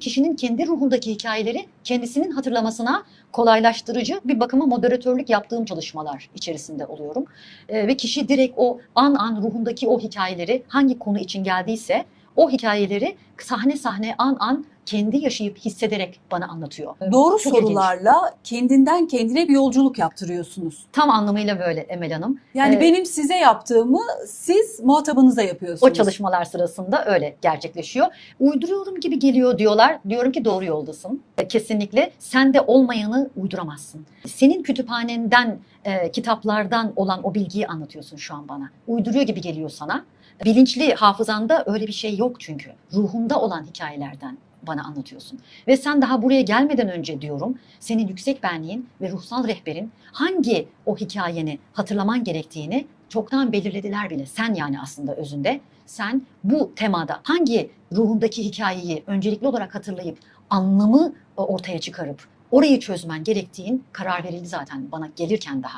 kişinin kendi ruhundaki hikayeleri kendisinin hatırlamasına kolaylaştırıcı bir bakıma moderatörlük yaptığım çalışmalar içerisinde oluyorum. Ee, ve kişi direkt o an an ruhundaki o hikayeleri hangi konu için geldiyse o hikayeleri sahne sahne an an kendi yaşayıp hissederek bana anlatıyor. Doğru Çok ilginç. sorularla kendinden kendine bir yolculuk yaptırıyorsunuz. Tam anlamıyla böyle Emel Hanım. Yani Evet. benim size yaptığımı siz muhatabınıza yapıyorsunuz. O çalışmalar sırasında öyle gerçekleşiyor. Uyduruyorum gibi geliyor diyorlar. Diyorum ki doğru yoldasın. E, Kesinlikle sende olmayanı uyduramazsın. Senin kütüphanenden, e, kitaplardan olan o bilgiyi anlatıyorsun şu an bana. Uyduruyor gibi geliyor sana. Bilinçli hafızanda öyle bir şey yok çünkü. Ruhunda olan hikayelerden bana anlatıyorsun. Ve sen daha buraya gelmeden önce diyorum senin yüksek benliğin ve ruhsal rehberin hangi o hikayeni hatırlaman gerektiğini çoktan belirlediler bile. Sen yani aslında özünde sen bu temada hangi ruhundaki hikayeyi öncelikli olarak hatırlayıp anlamı e, ortaya çıkarıp orayı çözmen gerektiğin karar verildi zaten bana gelirken daha.